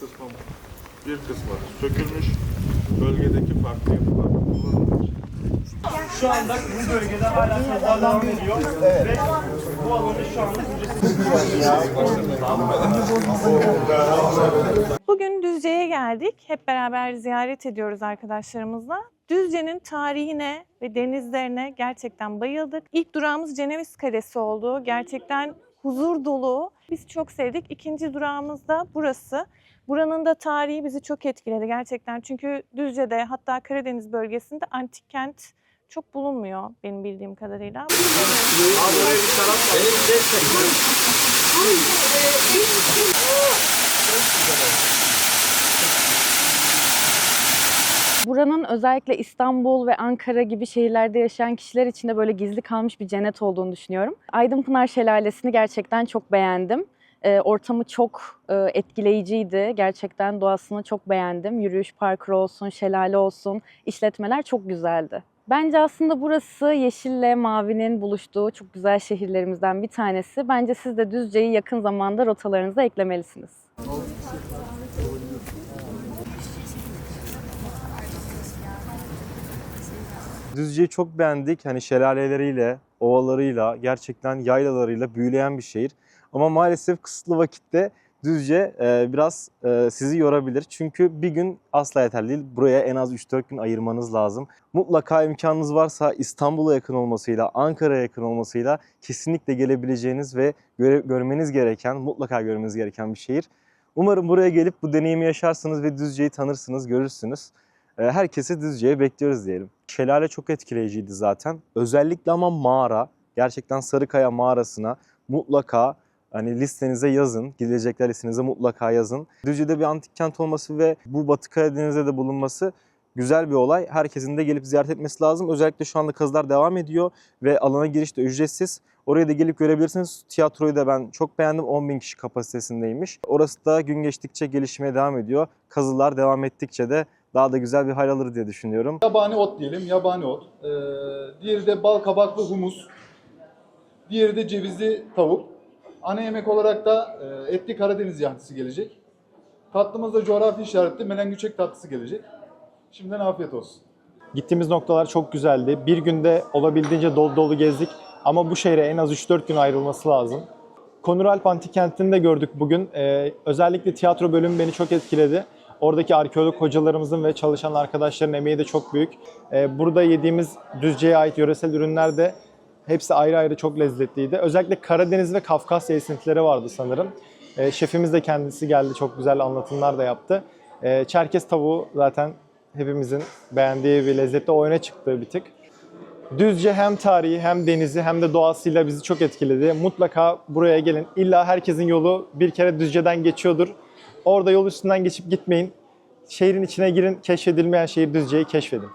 kısmı bir kısmı sökülmüş. Bölgedeki farklı yapılar kullanılmış. Şu anda bu bölgede hala sezar devam ediyor. Ve bu alanı şu anda Bugün Düzce'ye geldik. Hep beraber ziyaret ediyoruz arkadaşlarımızla. Düzce'nin tarihine ve denizlerine gerçekten bayıldık. İlk durağımız Ceneviz Kalesi oldu. Gerçekten huzur dolu. Biz çok sevdik. İkinci durağımız da burası. Buranın da tarihi bizi çok etkiledi gerçekten. Çünkü Düzce'de hatta Karadeniz bölgesinde antik kent çok bulunmuyor benim bildiğim kadarıyla. Buranın özellikle İstanbul ve Ankara gibi şehirlerde yaşayan kişiler için de böyle gizli kalmış bir cennet olduğunu düşünüyorum. Aydınpınar Şelalesi'ni gerçekten çok beğendim. Ee, ortamı çok e, etkileyiciydi. Gerçekten doğasını çok beğendim. Yürüyüş parkuru olsun, şelale olsun, işletmeler çok güzeldi. Bence aslında burası yeşille mavinin buluştuğu çok güzel şehirlerimizden bir tanesi. Bence siz de Düzce'yi yakın zamanda rotalarınıza eklemelisiniz. Düzce'yi çok beğendik. Hani şelaleleriyle, ovalarıyla, gerçekten yaylalarıyla büyüleyen bir şehir. Ama maalesef kısıtlı vakitte Düzce e, biraz e, sizi yorabilir. Çünkü bir gün asla yeterli değil. Buraya en az 3-4 gün ayırmanız lazım. Mutlaka imkanınız varsa İstanbul'a yakın olmasıyla, Ankara'ya yakın olmasıyla kesinlikle gelebileceğiniz ve göre- görmeniz gereken, mutlaka görmeniz gereken bir şehir. Umarım buraya gelip bu deneyimi yaşarsınız ve Düzce'yi tanırsınız, görürsünüz. E, Herkesi Düzce'ye bekliyoruz diyelim. Şelale çok etkileyiciydi zaten. Özellikle ama mağara, gerçekten Sarıkaya mağarasına mutlaka hani listenize yazın. Gidecekler listenize mutlaka yazın. Düzce'de bir antik kent olması ve bu Batı Karadeniz'de de bulunması güzel bir olay. Herkesin de gelip ziyaret etmesi lazım. Özellikle şu anda kazılar devam ediyor ve alana giriş de ücretsiz. Oraya da gelip görebilirsiniz. Tiyatroyu da ben çok beğendim. 10 bin kişi kapasitesindeymiş. Orası da gün geçtikçe gelişmeye devam ediyor. Kazılar devam ettikçe de daha da güzel bir hal alır diye düşünüyorum. Yabani ot diyelim, yabani ot. Ee, diğeri de bal kabaklı humus. Diğeri de cevizli tavuk. Ana yemek olarak da e, etli Karadeniz yahnisi gelecek. Tatlımızda coğrafi işaretli melengüçek tatlısı gelecek. Şimdiden afiyet olsun. Gittiğimiz noktalar çok güzeldi. Bir günde olabildiğince dolu dolu gezdik ama bu şehre en az 3-4 gün ayrılması lazım. Konuralp Antik Kenti'ni de gördük bugün. Ee, özellikle tiyatro bölümü beni çok etkiledi. Oradaki arkeolog hocalarımızın ve çalışan arkadaşların emeği de çok büyük. Ee, burada yediğimiz Düzce'ye ait yöresel ürünler de hepsi ayrı ayrı çok lezzetliydi. Özellikle Karadeniz ve Kafkasya esintileri vardı sanırım. Ee, şefimiz de kendisi geldi, çok güzel anlatımlar da yaptı. Ee, Çerkez tavuğu zaten hepimizin beğendiği bir lezzette o öne çıktığı bir tık. Düzce hem tarihi hem denizi hem de doğasıyla bizi çok etkiledi. Mutlaka buraya gelin. İlla herkesin yolu bir kere Düzce'den geçiyordur. Orada yol üstünden geçip gitmeyin. Şehrin içine girin, keşfedilmeyen şehir Düzce'yi keşfedin.